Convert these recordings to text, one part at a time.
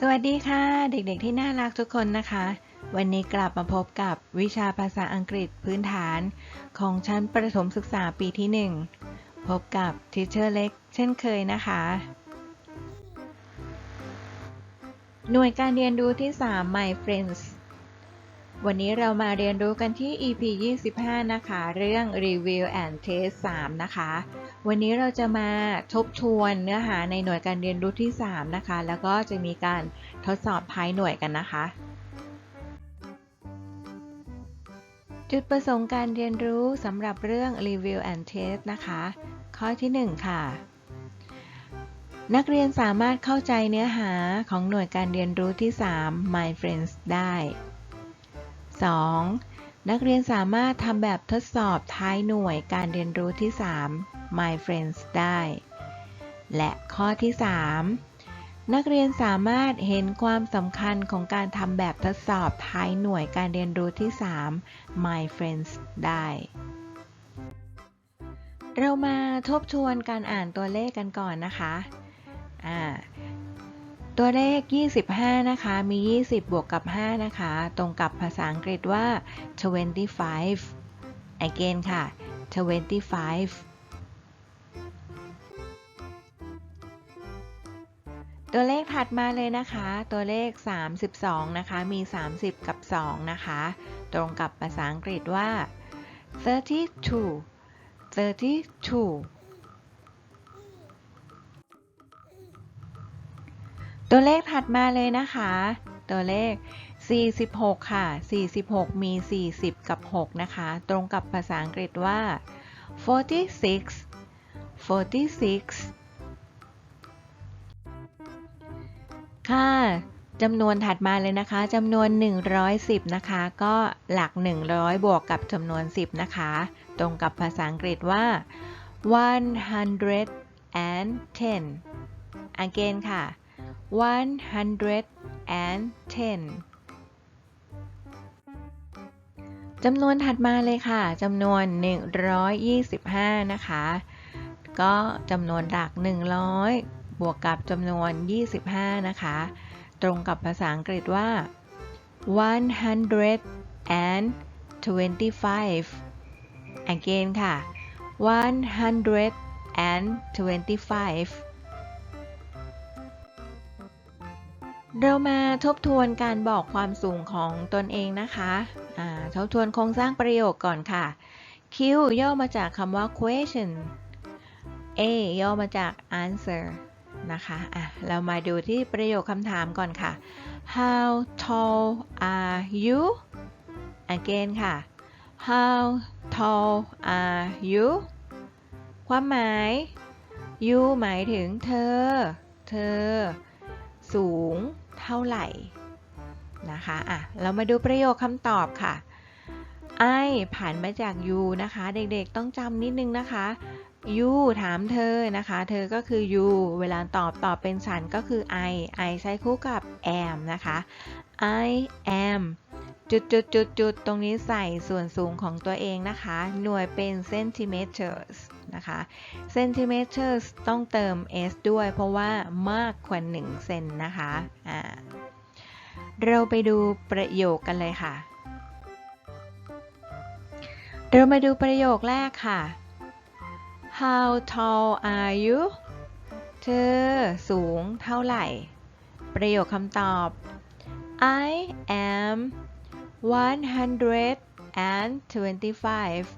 สวัสดีค่ะ เด็กๆที่น่ารักทุกคนนะคะ วันนี้กลับมาพบกับวิชาภาษาอังกฤษพื้นฐาน ของชั้นประถมศึกษาปีที่ 1 พบกับทิเชอร์เล็ก เช่นเคยนะคะ หน่วยการเรียนรู้ที่ 3 My Friends วันนี้เรามาเรียนรู้กันที่ EP 25 นะคะ เรื่อง Review and Test 3 นะคะ วันนี้เราจะมาทบทวนเนื้อหาในหน่วยการเรียนรู้ที่ 3 นะคะ แล้วก็จะมีการทดสอบท้ายหน่วยกันนะคะ จุดประสงค์การเรียนรู้สำหรับเรื่อง Review and Test นะคะ ข้อที่ 1 ค่ะ นักเรียนสามารถเข้าใจเนื้อหาของหน่วยการเรียนรู้ที่ 3 My Friends ได้ 2. นักเรียนสามารถทำแบบทดสอบท้ายหน่วยการเรียนรู้ที่ 3 My Friends ได้ และข้อที่ 3 นักเรียนสามารถเห็นความสำคัญของการทำแบบทดสอบท้ายหน่วยการเรียนรู้ที่ 3 My Friends ได้ เรามาทบทวนการอ่านตัวเลขกันก่อนนะคะ อ่า ตัวเลข 25 นะคะ มี 20 บวกกับ 5 นะคะ ตรงกับภาษาอังกฤษว่า 25 again ค่ะ 25 ตัวเลขถัดมาเลยนะคะ ตัวเลข 32 นะคะ มี 30 กับ 2 นะคะ ตรงกับภาษาอังกฤษว่า 32 32 ตัวเลขถัดมาเลยนะคะ ตัวเลข 46 ค่ะ 46 มี 40 กับ 6 นะคะ ตรงกับภาษาอังกฤษว่า 46 46 ค่ะจำนวนถัดมาเลยนะคะจำนวน 110 นะคะ ก็หลัก 100 บวกกับจำนวน 10 นะคะ ตรงกับภาษาอังกฤษว่า 110 again ค่ะ 110จำนวนถัดมาเลยค่ะจำนวน 125 นะคะ ก็จำนวนหลัก 100 บวกกับจำนวน 25 นะคะ ตรงกับภาษาอังกฤษว่า 125 again ค่ะ 125 เรามาทบทวนการบอกความสูงของตนเองนะคะะทบทวนโครงสร้างประโยคก่อนค่ะ Q ย่อมาจากคำว่า question A ย่อมาจาก answer นะคะะเรามาดูที่ประโยคคำถามก่อนค่ะ How tall are you again ค่ะ How tall are you ความหมาย you หมายถึงเธอ เธอ สูง เท่าไหร่นะคะอะเรามาดูประโยคคำตอบค่ะ I ผ่านมาจาก you นะคะ เด็กๆต้องจำนิดนึงนะคะ you ถามเธอนะคะ เธอก็คือ you เวลาตอบตอบเป็นสันก็คือ I I ใช้คู่กับ am นะคะ I am จุดจุดจุดจุดตรงนี้ใส่ส่วนสูงของตัวเองนะคะ หน่วยเป็น centimeters นะคะ centimeters ต้องเติม s ด้วยเพราะว่ามากกว่า1เซนนะคะะเราไปดูประโยคกันเลยค่ะ เรามาดูประโยคแรกค่ะ How tall are you เธอสูงเท่าไหร่ ประโยคคำตอบ I am 125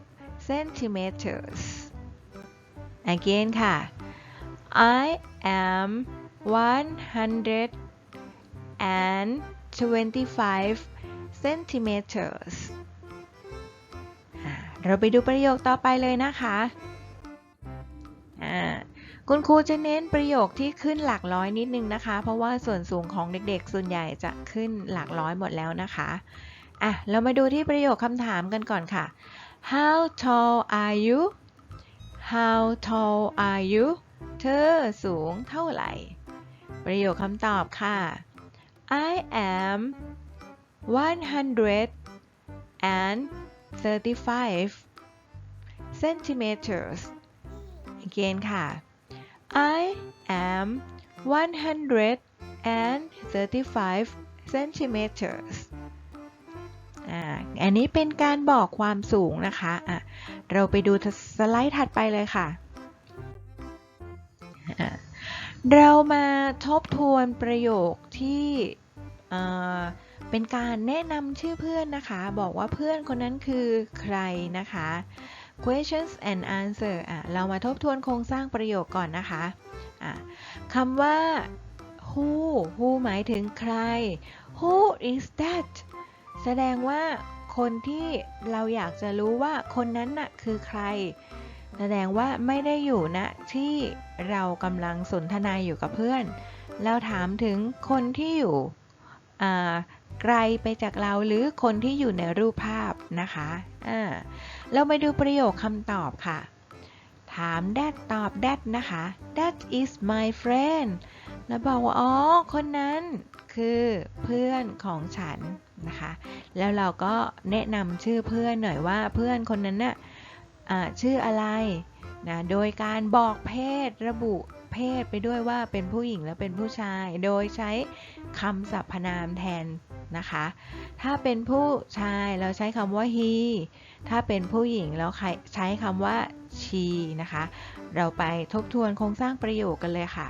centimeters again ค่ะ I am 125 centimeters เราไปดูประโยคต่อไปเลยนะคะคุณครูจะเน้นประโยคที่ขึ้นหลักร้อยนิดนึงนะคะ เพราะว่าส่วนสูงของเด็กๆ ส่วนใหญ่จะขึ้นหลักร้อยหมดแล้วนะคะ อะ เรามาดูที่ประโยคคำถามกันก่อนค่ะ How tall are you How tall are you เธอสูงเท่าไหร่ ประโยคคำตอบค่ะ I am 135 centimeters again ค่ะ I am 135 and 35 centimeters อันนี้เป็นการบอกความสูงนะคะอะเราไปดูสไลด์ถัดไปเลยค่ะะเรามาทบทวนประโยคที่เอ่อเป็นการแนะนำชื่อเพื่อนนะคะ บอกว่าเพื่อนคนนั้นคือใครนะคะ questions and answer อะเรามาทบทวนโครงสร้างประโยคก่อนนะคะอะคำว่า who who หมายถึงใคร who is that แสดงว่า คนที่เราอยากจะรู้ว่าคนนั้นน่ะคือใคร แสดงว่าไม่ได้อยู่ณที่เรากำลังสนทนาอยู่กับเพื่อน เราถามถึงคนที่อยู่ไกลไปจากเราหรือคนที่อยู่ในรูปภาพนะคะอ่าเราไปดูประโยคคำตอบค่ะ ถาม that ตอบ that นะคะ that is my friend แล้วบอกว่า อ๋อ คนนั้นคือเพื่อนของฉัน นะคะ แล้วเราก็แนะนำชื่อเพื่อนหน่อยว่าเพื่อนคนนั้นน่ะอ่าชื่ออะไรนะโดยการบอกเพศระบุเพศไปด้วยว่าเป็นผู้หญิงและเป็นผู้ชาย โดยใช้คำสรรพนามแทนนะคะ ถ้าเป็นผู้ชายเราใช้คำว่า he ถ้าเป็นผู้หญิงเราใช้คำว่า she นะคะ เราไปทบทวนโครงสร้างประโยคกันเลยค่ะ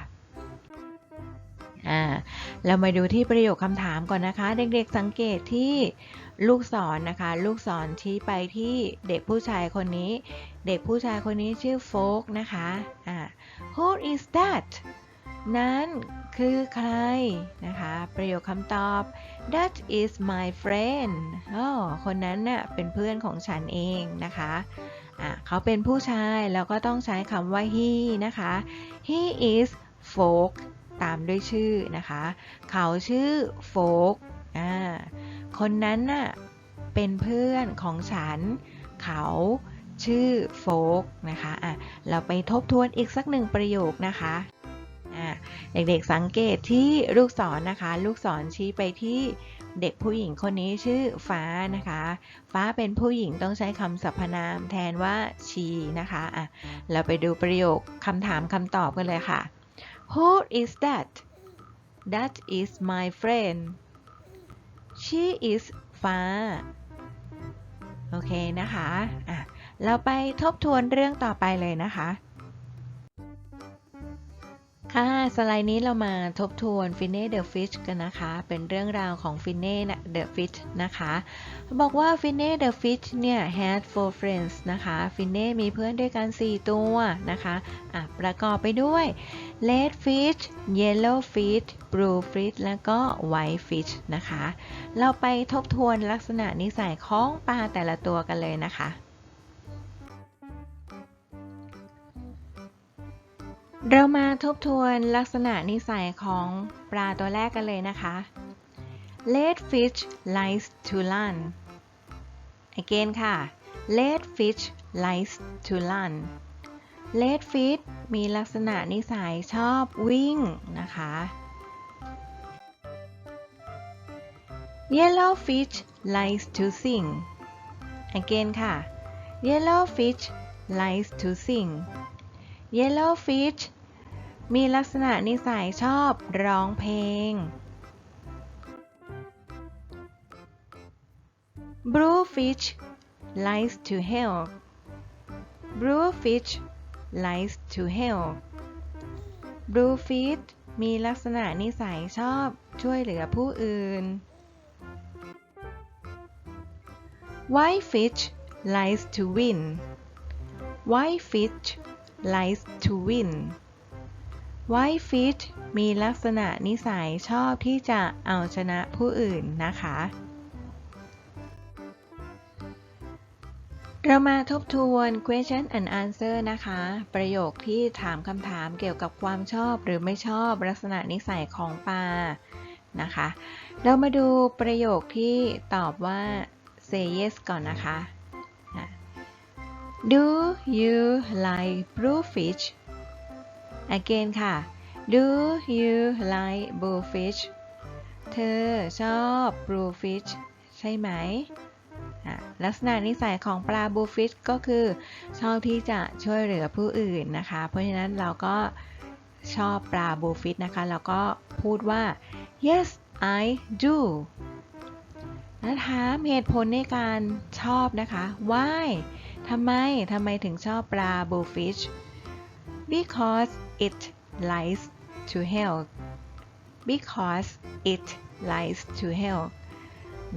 อ่าเรามาดูที่ประโยคคำถามก่อนนะคะ เด็กๆสังเกตที่ลูกศรนนะคะ ลูกศรชี้ไปที่เด็กผู้ชายคนนี้ เด็กผู้ชายคนนี้ชื่อโฟกนะคะอ่า Who is that นั้นคือใครนะคะ ประโยคคำตอบ That is my friend อ๋อคนนั้นน่ะเป็นเพื่อนของฉันเองนะคะอะเขาเป็นผู้ชาย แล้วก็ต้องใช้คำว่า he นะคะ he is folk ตามด้วยชื่อนะคะ เขาชื่อโฟกอ่าคนนั้นน่ะเป็นเพื่อนของฉัน เขาชื่อโฟกนะคะอะเราไปทบทวนอีกสักหนึ่งประโยคนะคะอะเด็กๆสังเกตที่ลูกศรนนะคะ ลูกศรชี้ไปที่เด็กผู้หญิงคนนี้ชื่อฟ้านะคะ ฟ้าเป็นผู้หญิงต้องใช้คำสรรพนามแทนว่าชีนะคะอะเราไปดูประโยคคำถามคำตอบกันเลยค่ะ Who is that? That is my friend. She is far. โอเคนะคะ อะ เราไปทบทวนเรื่องต่อไปเลยนะคะ ค่ะ สไลด์นี้เรามาทบทวน f i n n e the Fish กันนะคะ เป็นเรื่องราวของ f i n n e the Fish นะคะ บอกว่า f i n n e the Fish เนี่ย had four friends นะคะ f i n n e มีเพื่อนด้วยกัน 4 ตัวนะคะอะประกอบไปด้วย red fish yellow fish blue fish แล้วก็ white fish นะคะ เราไปทบทวนลักษณะนิสัยของปลาแต่ละตัวกันเลยนะคะ เรามาทบทวนลักษณะนิสัยของปลาตัวแรกกันเลยนะคะ Red fish likes to run again ค่ะ Red fish likes to run Red fish มีลักษณะนิสัยชอบวิ่งนะคะ Yellow fish likes to sing again ค่ะ Yellow fish likes to sing Yellow fish มีลักษณะนิสัยชอบร้องเพลง Blue fish likes to help Blue fish likes to help Blue fish มีลักษณะนิสัยชอบช่วยเหลือผู้อื่น White fish likes to win White fish likes to win White fish มีลักษณะนิสัยชอบที่จะเอาชนะผู้อื่นนะคะ เรามาทบทวน question and answer นะคะ ประโยคที่ถามคำถามเกี่ยวกับความชอบหรือไม่ชอบลักษณะนิสัยของปลานะคะ เรามาดูประโยคที่ตอบว่า say yes ก่อนนะคะ Do you like blue fish again ค่ะ Do you like blue fish เธอชอบ blue fish ใช่ไหม ลักษณะนิสัยของปลา blue fish ก็คือ ชอบที่จะช่วยเหลือผู้อื่นนะคะ เพราะฉะนั้นเราก็ชอบปลาบูฟิชนะคะ แล้วก็พูดว่า yes I do แล้วถามเหตุผลในการชอบนะคะ why ทำไม ทำไมถึงชอบปลา bullfish because it likes to help because it likes to help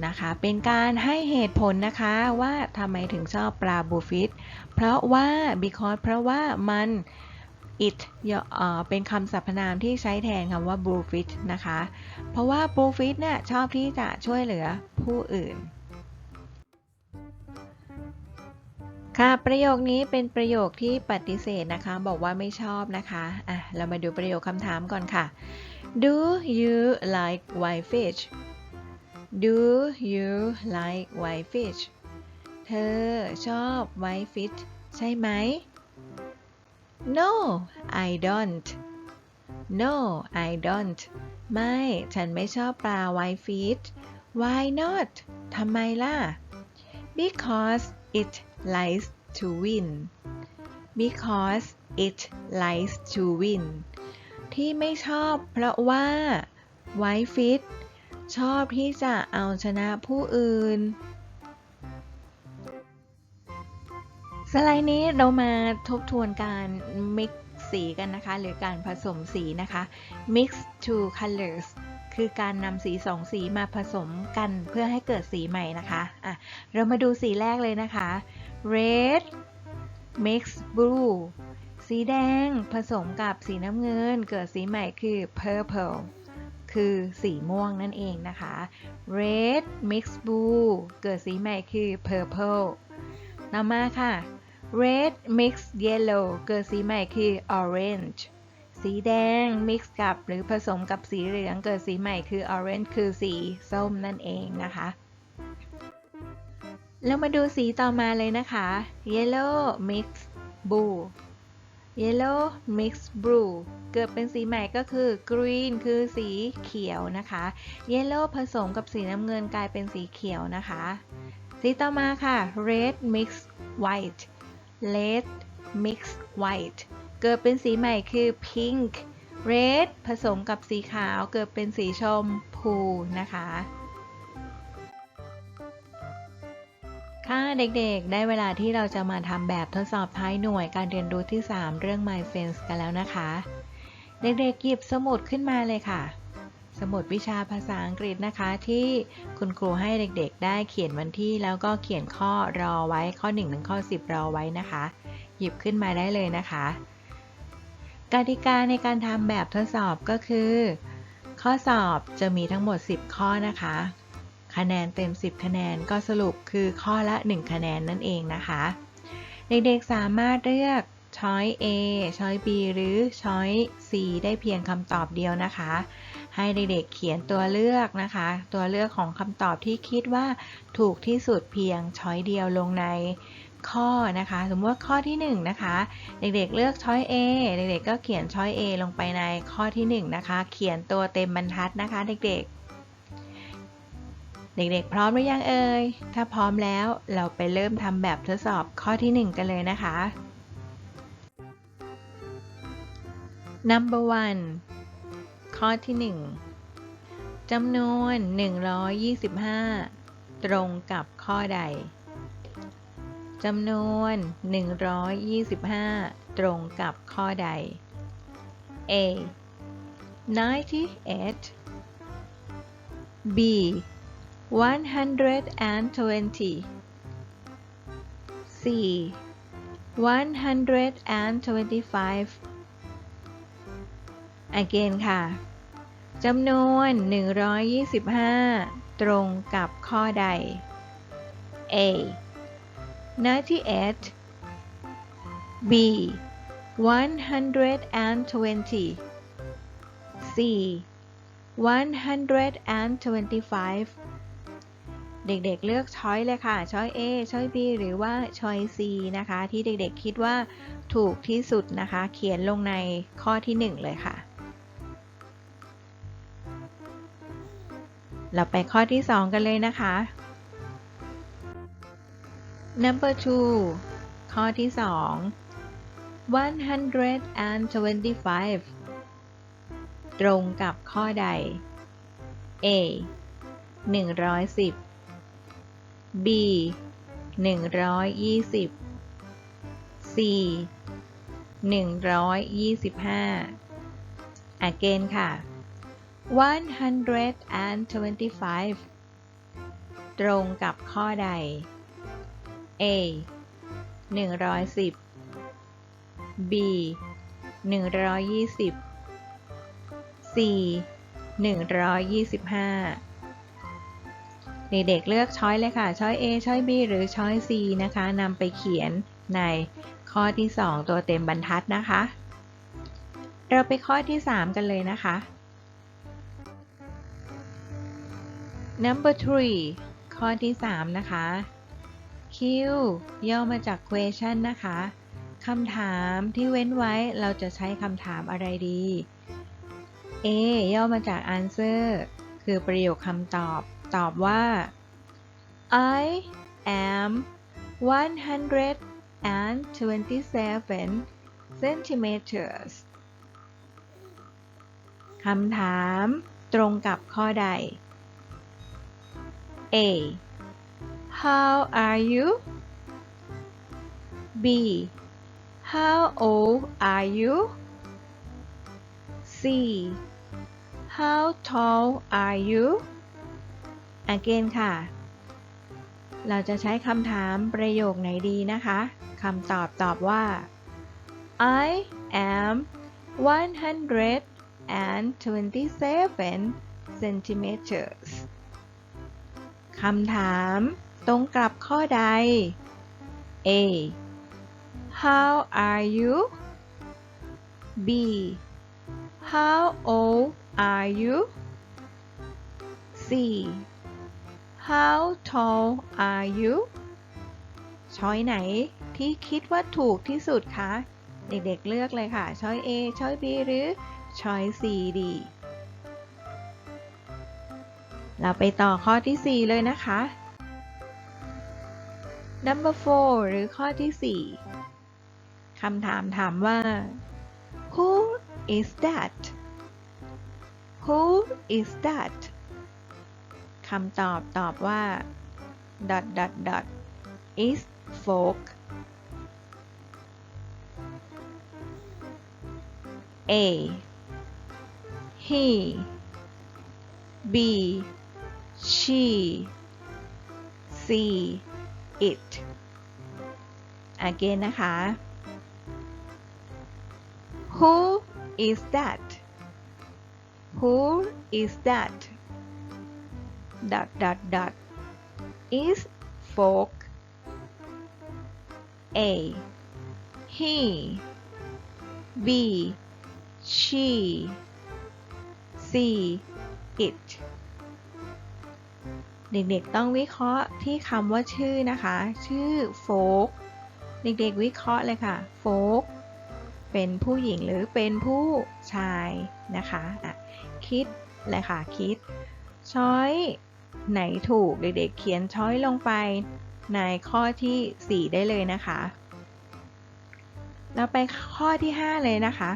นะคะ เป็นการให้เหตุผลนะคะว่าทำไมถึงชอบปลา bullfish เพราะว่า because เพราะว่ามัน it เป็นคำสรรพนามที่ใช้แทนคำว่า bullfish นะคะ เพราะว่า bullfish เนี่ยชอบที่จะช่วยเหลือผู้อื่น ค่ะประโยคนี้เป็นประโยคที่ปฏิเสธนะคะ บอกว่าไม่ชอบนะคะอะเรามาดูประโยคคำถามก่อนค่ะ Do you like white fish Do you like white fish เธอชอบ white fish ใช่ไหม No I don't No I don't ไม่ ฉันไม่ชอบปลา white fish Why not ทำไมล่ะ Because it likes to win because it likes to win ที่ไม่ชอบเพราะว่า white fish ชอบที่จะเอาชนะผู้อื่น สไลด์นี้เรามาทบทวนการ mix สีกันนะคะ หรือการผสมสีนะคะ mix two colors คือการนำสีสองสีมาผสมกันเพื่อให้เกิดสีใหม่นะคะอะเรามาดูสีแรกเลยนะคะ red mix blue สีแดงผสมกับสีน้ำเงิน เกิดสีใหม่คือ purple คือสีม่วงนั่นเองนะคะ red mix blue เกิดสีใหม่คือ purple ต่อมาค่ะ red mix yellow เกิดสีใหม่คือ orange สีแดง mix กับหรือผสมกับสีเหลือง เกิดสีใหม่คือ orange คือสีส้มนั่นเองนะคะ แล้วมาดูสีต่อมาเลยนะคะ yellow mix blue yellow mix blue เกิดเป็นสีใหม่ก็คือ green คือสีเขียวนะคะ yellow ผสมกับสีน้ำเงินกลายเป็นสีเขียวนะคะ สีต่อมาค่ะ red mix white red mix white เกิดเป็นสีใหม่คือ pink red ผสมกับสีขาวเกิดเป็นสีชมพูนะคะ ค่ะเด็กๆ ได้เวลาที่เราจะมาทำแบบทดสอบท้ายหน่วยการเรียนรู้ที่ 3 เรื่อง My Friends กันแล้วนะคะ เด็กๆหยิบสมุดขึ้นมาเลยค่ะ สมุดวิชาภาษาอังกฤษนะคะ ที่คุณครูให้เด็กๆ ได้เขียนวันที่แล้วก็เขียนข้อรอไว้ข้อ1ถึงข้อ 10 รอไว้นะคะ หยิบขึ้นมาได้เลยนะคะ กติกาในการทำแบบทดสอบก็คือ ข้อสอบจะมีทั้งหมด 10 ข้อนะคะ คะแนนเต็ม 10 คะแนนก็สรุปคือข้อละ 1 คะแนนนั่นเองนะคะ เด็กๆสามารถเลือกช้อย A ช้อย B หรือช้อย C ได้เพียงคำตอบเดียวนะคะ ให้เด็กๆเขียนตัวเลือกนะคะ ตัวเลือกของคำตอบที่คิดว่าถูกที่สุดเพียงช้อยเดียวลงในข้อนะคะ สมมติว่าข้อที่1นะคะ เด็กๆเลือกช้อย A เด็กๆก็เขียนช้อย A ลงไปในข้อที่ 1 นะคะ เขียนตัวเต็มบรรทัดนะคะ เด็กๆ เด็กๆ พร้อมหรือยังเอ่ย ถ้าพร้อมแล้วเราไปเริ่มทำแบบทดสอบข้อที่ 1 กันเลยนะคะ number one ข้อที่ 1จำนวน 125 ตรงกับข้อใดจำนวน 125 ตรงกับข้อใด A 98 B 120 C 125 again ค่ะจำนวน 125 ตรงกับข้อใด A 98 B 120 C 125 เด็กๆเลือกช้อยเลยค่ะ ช้อย A ช้อย B หรือว่าช้อย C นะคะ ที่เด็กๆคิดว่าถูกที่สุดนะคะ เขียนลงในข้อที่ 1 เลยค่ะ เราไปข้อที่ 2 กันเลยนะคะ number two ข้อที่ 2 125 ตรงกับข้อใด A 110 B 120 C 125 again ค่ะ 125 ตรงกับข้อใด A 110 B 120 C 125 เด็กๆเลือกช้อยเลยค่ะ ช้อย A ช้อย B หรือช้อย C นะคะนำไปเขียนในข้อที่ 2 ตัวเต็มบรรทัดนะคะ เราไปข้อที่ 3 กันเลยนะคะ number three ข้อที่ 3 นะคะ Q ย่อมาจาก question นะคะคำถามที่เว้นไว้เราจะใช้คำถามอะไรดี A ย่อมาจาก answer คือประโยคคำตอบ ตอบว่า I am 127 centimeters คำถามตรงกับข้อใด A How are you B How old are you C How tall are you again ค่ะ เราจะใช้คำถามประโยคไหนดีนะคะคำตอบตอบว่า I am 127 centimeters คำถามตรงกลับข้อใด A How are you B How old are you C How tall are you ช้อยไหนที่คิดว่าถูกที่สุดคะ เด็กๆเลือกเลยค่ะ ช้อย A ช้อย B หรือช้อย C ดีเราไปต่อข้อที่ 4 เลยนะคะ number 4 หรือข้อที่ 4คำถามถามว่า who is that who is that คำตอบตอบว่า dot dot dot is folk A he B she C it again นะคะ Who is that Who is that dot dot dot is folk A he B she C it เด็กๆต้องวิเคราะห์ที่คำว่าชื่อนะคะ ชื่อโฟกเด็กๆวิเคราะห์เลยค่ะโฟกเป็นผู้หญิงหรือเป็นผู้ชายนะคะะคิดเลยค่ะคิดช้อย ไหนถูกเด็กๆเขียนช้อยลงไปในข้อที่ 4 ได้เลยนะคะ เราไปข้อที่ 5 เลยนะคะ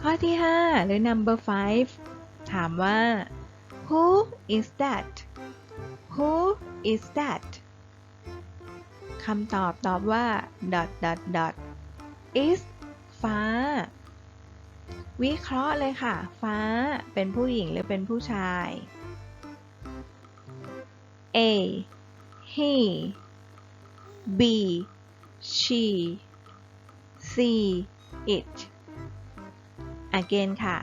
ข้อที่ 5 หรือ number 5 ถามว่า who is that who is that คำตอบตอบว่า dot dot dot is ฟ้า วิเคราะห์เลยค่ะ ฟ้าเป็นผู้หญิงหรือเป็นผู้ชาย A he B she C it again ค่ะ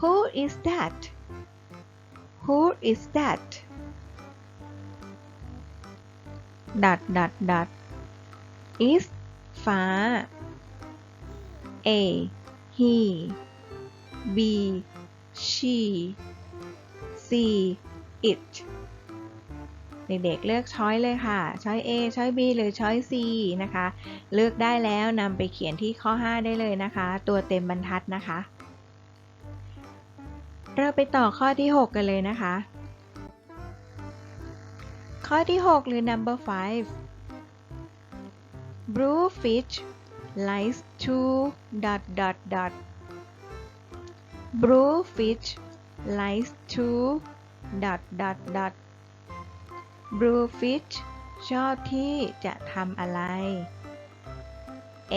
who is that who is that ดัดดัดดัด is ฟ้า A he B she C it เด็กๆเลือกช้อยเลยค่ะ ช้อย A ช้อย B หรือช้อย C นะคะ เลือกได้แล้วนำไปเขียนที่ข้อ 5 ได้เลยนะคะ ตัวเต็มบรรทัดนะคะ เราไปต่อข้อที่ 6 กันเลยนะคะ ข้อที่ 6 หรือ number 5 blue fish likes to dot dot dot blue fish likes to dot dot dot blue fish ชอบที่จะทำอะไร A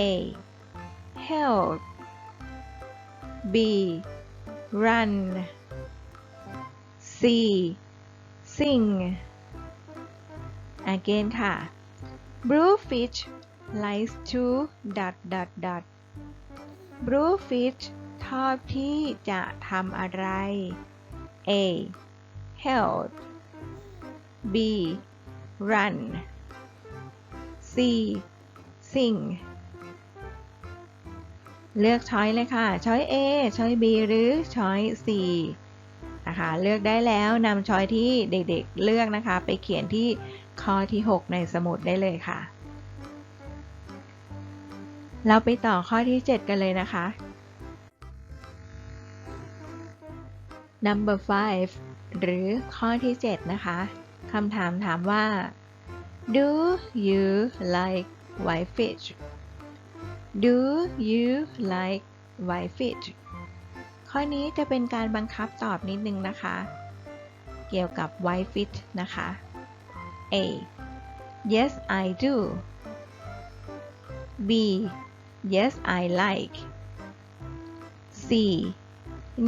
help B run C sing again ค่ะ blue fish likes to dot dot dot blue fish ชอบที่จะทำอะไร A help B run C sing เลือกช้อยเลยค่ะ ช้อย A ช้อย B หรือช้อย C นะคะ เลือกได้แล้วนำช้อยที่เด็กๆเลือกนะคะ ไปเขียนที่ข้อที่ 6 ในสมุดได้เลยค่ะ เราไปต่อข้อที่ 7 กันเลยนะคะ number 5 หรือข้อที่ 7 นะคะคำถามถามว่า do you like white fish do you like white fish ข้อนี้จะเป็นการบังคับตอบนิดนึงนะคะ เกี่ยวกับ white fish นะคะ A yes I do B yes I like C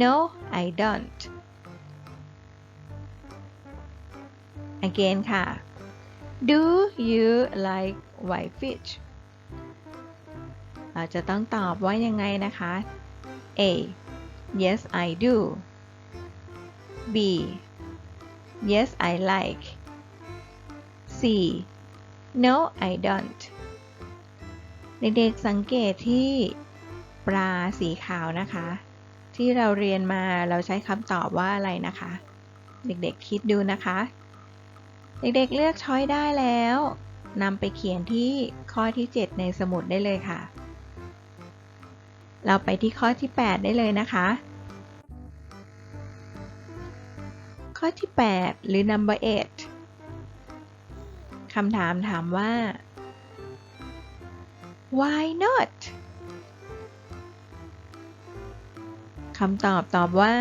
no I don't again ค่ะ do you like white fish เราจะต้องตอบว่ายังไงนะคะ A yes I do B yes I like C no I don't เด็กๆสังเกตที่ปลาสีขาวนะคะ ที่เราเรียนมาเราใช้คำตอบว่าอะไรนะคะ เด็กๆคิดดูนะคะ เด็กๆเลือกช้อยได้แล้วนำไปเขียนที่ข้อที่ 7 ในสมุดได้เลยค่ะ เราไปที่ข้อที่ 8 ได้เลยนะคะ ข้อที่ 8 หรือ number 8คำถามถามว่า why not คำตอบตอบว่า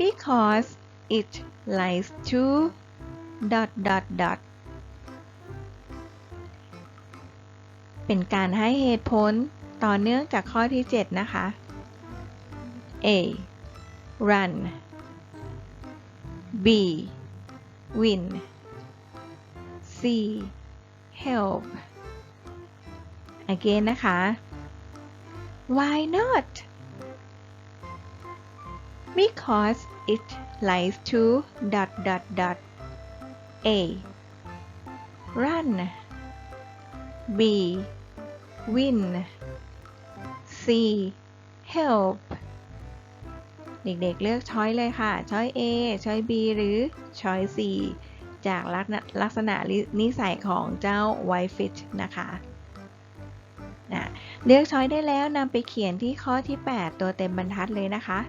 because it likes to dot dot dot เป็นการให้เหตุผลต่อเนื่องจากข้อที่ 7 นะคะ A run B win C help again นะคะ why not because it likes to dot dot dot A run B win C help เด็กๆ เลือกช้อยเลยค่ะ ช้อย A ช้อย B หรือช้อย C จากลักษณะนิสัยของเจ้า white fish นะคะ เลือกช้อยได้แล้วนำไปเขียนที่ข้อที่ 8 ตัวเต็มบรรทัดเลยนะคะ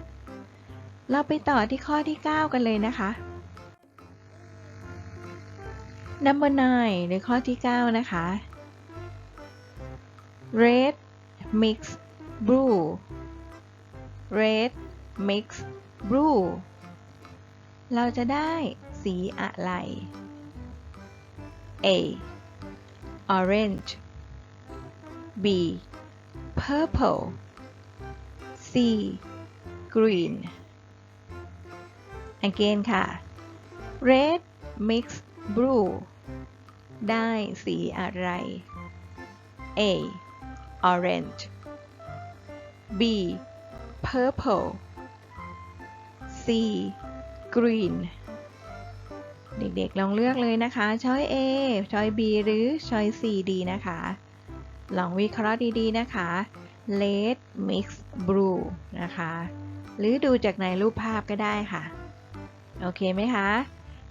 เราไปต่อที่ข้อที่ 9 กันเลยนะคะ number 9หรือข้อที่ 9 นะคะ red mix blue red mix blue เราจะได้สีอะไร A orange B purple C green again ค่ะ red mix blue ได้สีอะไร A orange B purple C green เด็กๆลองเลือกเลยนะคะ ช้อย A ช้อย B หรือช้อย C ดีนะคะ ลองวิเคราะห์ดีๆนะคะ red mix blue นะคะ หรือดูจากในรูปภาพก็ได้ค่ะ โอเคไหมคะ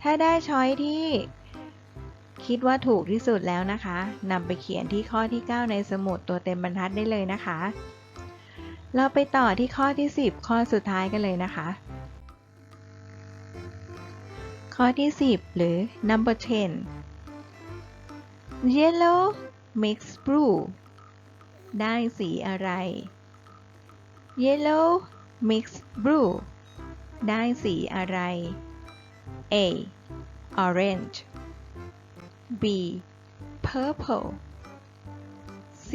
ถ้าได้ช้อยที่คิดว่าถูกที่สุดแล้วนะคะนำไปเขียนที่ข้อที่ 9 ในสมุดตัวเต็มบรรทัดได้เลยนะคะ เราไปต่อที่ข้อที่ 10 ข้อสุดท้ายกันเลยนะคะ ข้อที่ 10 หรือ number 10 yellow mix blue ได้สีอะไร yellow mixed brew ได้สีอะไร A orange B purple C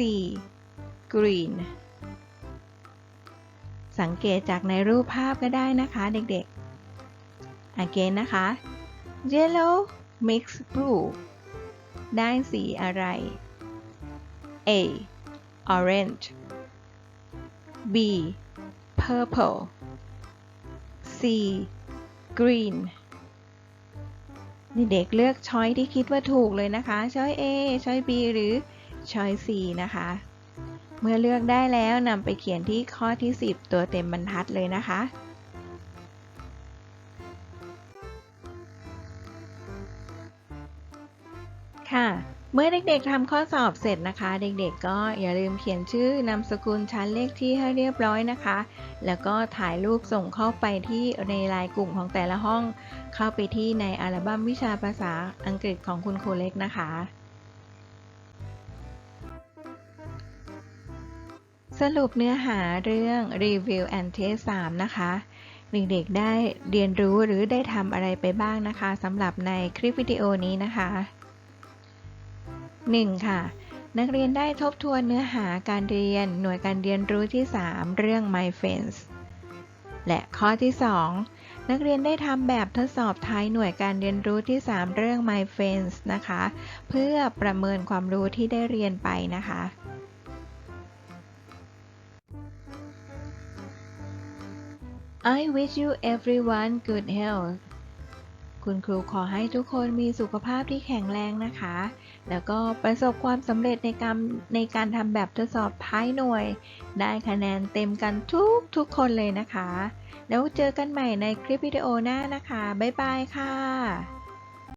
green สังเกตจากในรูปภาพก็ได้นะคะเด็กๆ again นะคะ yellow mixed brew ได้สีอะไร A orange B purple C green เด็กเลือกช้อยที่คิดว่าถูกเลยนะคะ ช้อย A ช้อย B หรือช้อย C นะคะ เมื่อเลือกได้แล้วนำไปเขียนที่ข้อที่ 10 ตัวเต็มบรรทัดเลยนะคะ ค่ะ เมื่อเด็กๆทำข้อสอบเสร็จนะคะ เด็กๆ ก็อย่าลืมเขียนชื่อนามสกุลชั้นเลขที่ให้เรียบร้อยนะคะ แล้วก็ถ่ายรูปส่งเข้าไปที่ในไลน์กลุ่มของแต่ละห้อง เข้าไปที่ในอัลบั้มวิชาภาษาอังกฤษของคุณครูเล็กนะคะสรุปเนื้อหาเรื่อง Review and Test 3 นะคะ เด็กๆได้เรียนรู้หรือได้ทำอะไรไปบ้างนะคะสำหรับในคลิปวิดีโอนี้นะคะ 1. ค่ะ นักเรียนได้ทบทวนเนื้อหาการเรียนหน่วยการเรียนรู้ที่ 3 เรื่อง My Friends และข้อที่ 2 นักเรียนได้ทำแบบทดสอบท้ายหน่วยการเรียนรู้ที่ 3 เรื่อง My Friends นะคะ เพื่อประเมินความรู้ที่ได้เรียนไปนะคะ I wish you everyone good health คุณครูขอให้ทุกคนมีสุขภาพที่แข็งแรงนะคะ แล้วก็ประสบความสำเร็จในการในการทำแบบทดสอบท้ายหน่วย ได้คะแนนเต็มกันทุกทุกคนเลยนะคะ แล้วเจอกันใหม่ในคลิปวิดีโอหน้านะคะ บ๊ายบายค่ะ